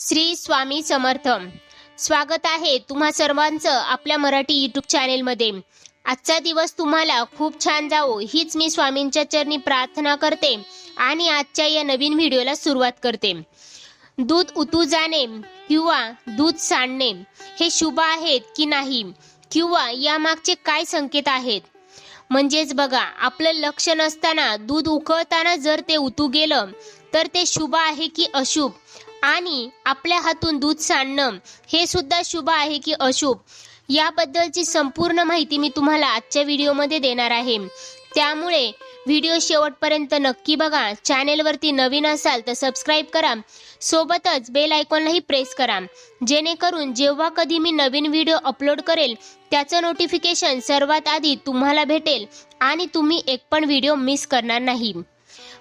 श्री स्वामी समर्थ. स्वागत आहे तुम्हा सर्वांचं आपल्या मराठी यूट्यूब चॅनेलमध्ये आजचा दिवस तुम्हाला खूप छान जावो हीच मी स्वामींच्या चरणी प्रार्थना करते आणि आजच्या या नवीन व्हिडिओला सुरुवात करते. दूध उतू जाणे किंवा दूध सांडणे हे शुभ आहेत की नाही? किंवा यामागचे काय संकेत आहेत? म्हणजेच बघा आपलं लक्ष नसताना दूध उकळताना जर ते उतू गेलं तर ते शुभ आहे की अशुभ? आणि आपल्या हातून दूध सांडणं हे सुद्धा शुभ आहे की अशुभ. याबद्दलची संपूर्ण माहिती मी तुम्हाला आजच्या व्हिडिओमध्ये देणार आहे. त्यामुळे व्हिडिओ शेवटपर्यंत नक्की बघा. चॅनेलवरती नवीन असाल तर सबस्क्राईब करा. सोबतच बेल आयकॉनलाही प्रेस करा. जेणेकरून जेव्हा कधी मी नवीन व्हिडिओ अपलोड करेल त्याचं नोटिफिकेशन सर्वात आधी तुम्हाला भेटेल आणि तुम्ही एक पण व्हिडिओ मिस करणार नाही.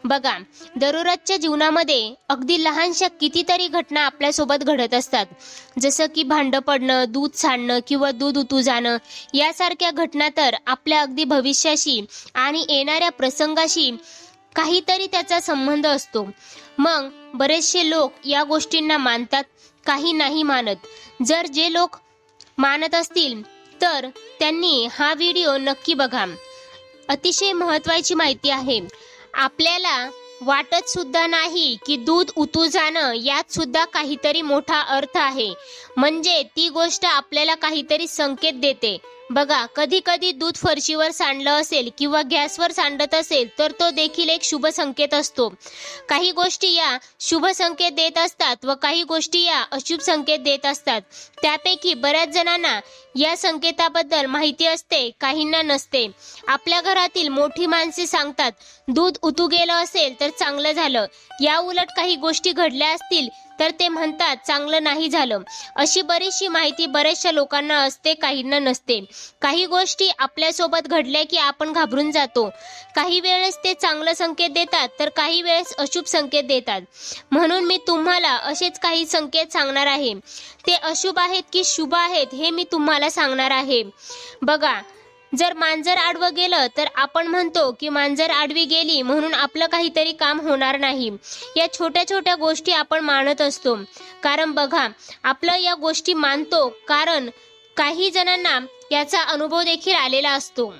बघा दररोजच्या जीवनामध्ये अगदी लहानशा कितीतरी घटना आपल्यासोबत घडत असतात. जसं की भांडं पडणं दूध सांडणं किंवा दूध उतू जाणं यासारख्या घटना तर आपल्या अगदी भविष्याशी आणि येणाऱ्या प्रसंगाशी काहीतरी त्याचा संबंध असतो. मग बरेचसे लोक या गोष्टींना मानतात काही नाही मानत. जर जे लोक मानत असतील तर त्यांनी हा व्हिडिओ नक्की बघा. अतिशय महत्वाची माहिती आहे. आपल्याला वाटत सुद्धा नाही की दूध उतू जाणं यात सुद्धा काहीतरी मोठा अर्थ आहे. म्हणजे ती गोष्ट आपल्याला काहीतरी संकेत देते. बघा कधी कधी दूध फरशीवर सांडलं असेल किंवा गॅसवर सांडत असेल तर तो देखील एक शुभ संकेत असतो. काही गोष्टी या शुभ संकेत देत असतात व काही गोष्टी या अशुभ संकेत देत असतात. त्यापैकी बऱ्याच जणांना या संकेताबद्दल माहिती असते काहींना नसते. आपल्या घरातील मोठी माणसे सांगतात दूध उतू गेलं असेल तर चांगलं झालं. या उलट काही गोष्टी घडल्या असतील तर ते म्हणतात चांगलं नाही झालं. अशी बरीचशी माहिती बऱ्याचशा लोकांना असते काहींना नसते. काही गोष्टी आपल्यासोबत घडल्या की आपण घाबरून जातो. काही वेळेस ते चांगलं संकेत देतात तर काही वेळेस अशुभ संकेत देतात. म्हणून मी तुम्हाला असेच काही संकेत सांगणार आहे. ते अशुभ आहेत की शुभ आहेत हे मी तुम्हाला सांगणार आहे. बघा जर मांजर आडवं गेलं तर आपण म्हणतो की मांजर आडवी गेली म्हणून आपलं काहीतरी काम होणार नाही. या छोट्या छोट्या गोष्टी आपण मानत असतो. कारण बघा आपलं या गोष्टी मानतो कारण काही जणांना याचा अनुभव देखील आलेला असतो.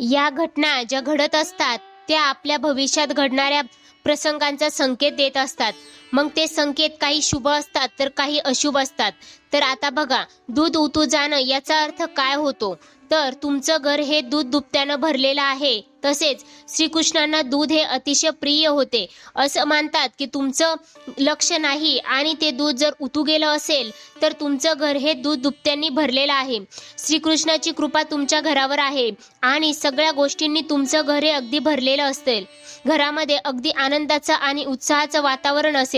या घटना ज्या घडत असतात त्या आपल्या भविष्यात घडणाऱ्या प्रसंगांचा संकेत देत असतात. मग ते संकेत काही शुभ असतात तर काही अशुभ असतात. तर आता बघा दूध उतू जाणं याचा अर्थ काय होतो? तर तुमचं घर हे दूध दुपत्यानं भरलेलं आहे. तसेच श्रीकृष्णांना दूध हे अतिशय प्रिय होते. असं मानतात की तुमचं लक्ष नाही आणि ते दूध जर उतू गेलं असेल तर तुमचं घर हे दूध दुपत्यांनी भरलेलं आहे. श्रीकृष्णाची कृपा तुमच्या घरावर आहे आणि सगळ्या गोष्टींनी तुमचं घर हे अगदी भरलेलं असेल. घरामध्ये अगदी आनंदाचं आणि उत्साहाचं वातावरण असेल.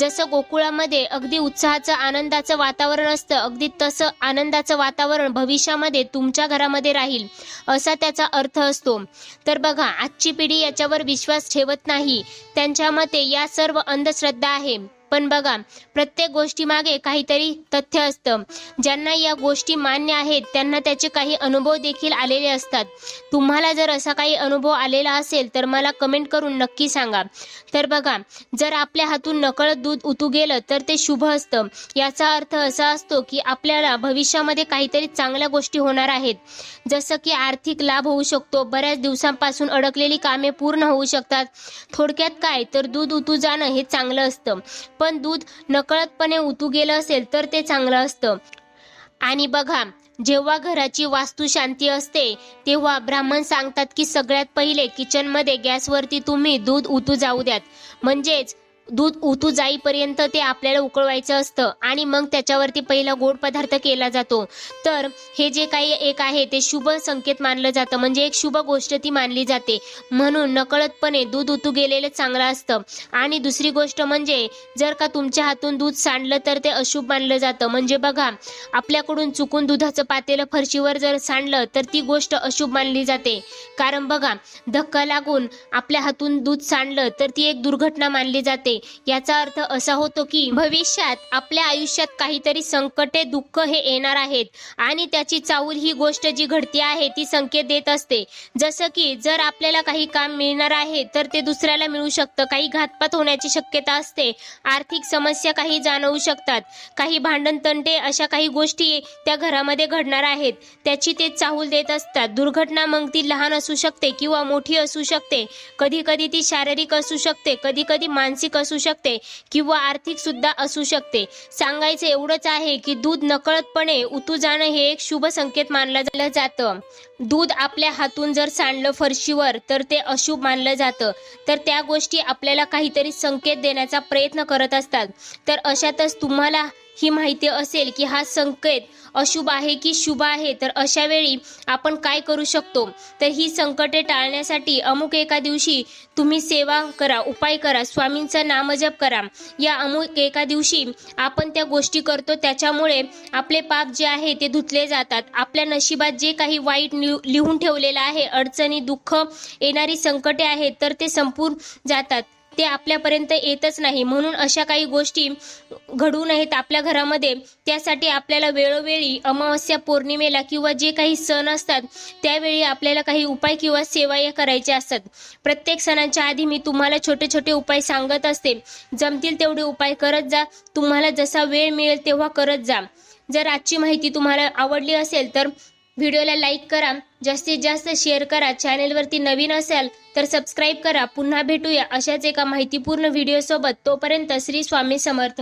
जसं गोकुळामध्ये अगदी उत्साहाचं आनंदाचं वातावरण असतं अगदी तसं आनंदाचं वातावरण भविष्यामध्ये तुमच्या घरामध्ये राहील असा त्याचा अर्थ असतो. तर बघा आजची पिढी याच्यावर विश्वास ठेवत नाही. त्यांच्या मते या सर्व अंधश्रद्धा आहे. पण बघा प्रत्येक गोष्टीमागे काहीतरी तथ्य असतं. ज्यांना या गोष्टी मान्य आहेत त्यांना त्याचे काही अनुभव देखील आलेले असतात. तुम्हाला जर असा काही अनुभव आलेला असेल तर मला कमेंट करून नक्की सांगा. तर बघा जर आपल्या हातून नकळत दूध उतू गेलं तर ते शुभ असतं. याचा अर्थ असा असतो की आपल्याला भविष्यामध्ये काहीतरी चांगल्या गोष्टी होणार आहेत. जसं की आर्थिक लाभ होऊ शकतो बऱ्याच दिवसांपासून अडकलेली कामे पूर्ण होऊ शकतात. थोडक्यात काय? तर दूध उतू जाणं हे चांगलं असतं. पण दूध नकळतपणे उतू गेलं असेल तर ते चांगलं असतं. आणि बघा जेव्हा घराची वास्तू शांती असते तेव्हा ब्राह्मण सांगतात की सगळ्यात पहिले किचनमध्ये गॅसवरती तुम्ही दूध उतू जाऊ द्यात. म्हणजेच दूध उतू जाईपर्यंत ते आपल्याला उकळवायचं असतं आणि मग त्याच्यावरती पहिला गोड पदार्थ केला जातो. तर हे जे काही एक आहे ते शुभ संकेत मानलं जातं. म्हणजे एक शुभ गोष्ट ती मानली जाते. म्हणून नकळतपणे दूध उतू गेलेलं चांगलं असतं. आणि दुसरी गोष्ट म्हणजे जर का तुमच्या हातून दूध सांडलं तर ते अशुभ मानलं जातं. म्हणजे बघा आपल्याकडून चुकून दुधाचं पातेलं फरशीवर जर सांडलं तर ती गोष्ट अशुभ मानली जाते. कारण बघा धक्का लागून आपल्या हातून दूध सांडलं तर ती एक दुर्घटना मानली जाते. आहे याचा अर्थ असा होतो की भविष्यात आपल्या आयुष्यात काहीतरी संकटे दुःख हे येणार आहेत आणि त्याची चाहूल ही गोष्ट जी घडती आहे ती संकेत देत असते. जसं की जर आपल्याला काही काम मिळणार आहे तर ते दुसऱ्याला मिळू शकतं. काही घातपात होण्याची शक्यता असते. आर्थिक समस्या काही जाणवू शकतात. काही भांडण तंटे अशा काही गोष्टी त्या घरामध्ये घडणार आहेत. त्याची ते चाहूल देत असतात. दुर्घटना मग ती लहान असू शकते किंवा मोठी असू शकते. कधी कधी ती शारीरिक असू शकते. कधी कधी मानसिक असू शकते किंवा आर्थिक सुद्धा असू शकते. सांगायचं एवढंच आहे की दूध नकळतपणे उतू जाणं हे एक शुभ संकेत मानलं जातं. दूध आपल्या हातून जर सांडलं फरशीवर तर ते अशुभ मानलं जातं. तर त्या गोष्टी आपल्याला काहीतरी संकेत देण्याचा प्रयत्न करत असतात. तर अशातच तुम्हाला ही माहिती असेल की हा संकेत अशुभ आहे की शुभ आहे तर अशा वेळी आपण काय करू शकतो? तर ही संकटे टाळण्यासाठी अमुक एका दिवशी तुम्ही सेवा करा उपाय करा स्वामींचा नामजप करा. या अमुक एका दिवशी आपण त्या गोष्टी करतो त्याच्यामुळे आपले पाप जे आहे ते धुतले जातात. आपल्या नशिबात जे काही वाईट लिहून ठेवलेलं आहे अडचणी दुःख येणारी संकटे आहेत तर ते संपून जातात. ते आपल्यापर्यंत येतच नाही. म्हणून अशा काही गोष्टी घडू नयेत आपल्या घरामध्ये. त्यासाठी आपल्याला वेळोवेळी अमावस्या पौर्णिमेला किंवा जे काही सण असतात त्यावेळी आपल्याला काही उपाय किंवा सेवा या करायच्या असतात. प्रत्येक सणांच्या आधी मी तुम्हाला छोटे छोटे उपाय सांगत असते. जमतील तेवढे उपाय करत जा. तुम्हाला जसा वेळ मिळेल तेव्हा करत जा. जर आजची माहिती तुम्हाला आवडली असेल तर व्हिडिओला लाईक करा जास्तीत जास्त शेअर करा चॅनेलवरती नवीन असाल तर सबस्क्राईब करा. पुन्हा भेटूया अशाच एका माहितीपूर्ण व्हिडिओसोबत. तोपर्यंत श्री स्वामी समर्थ.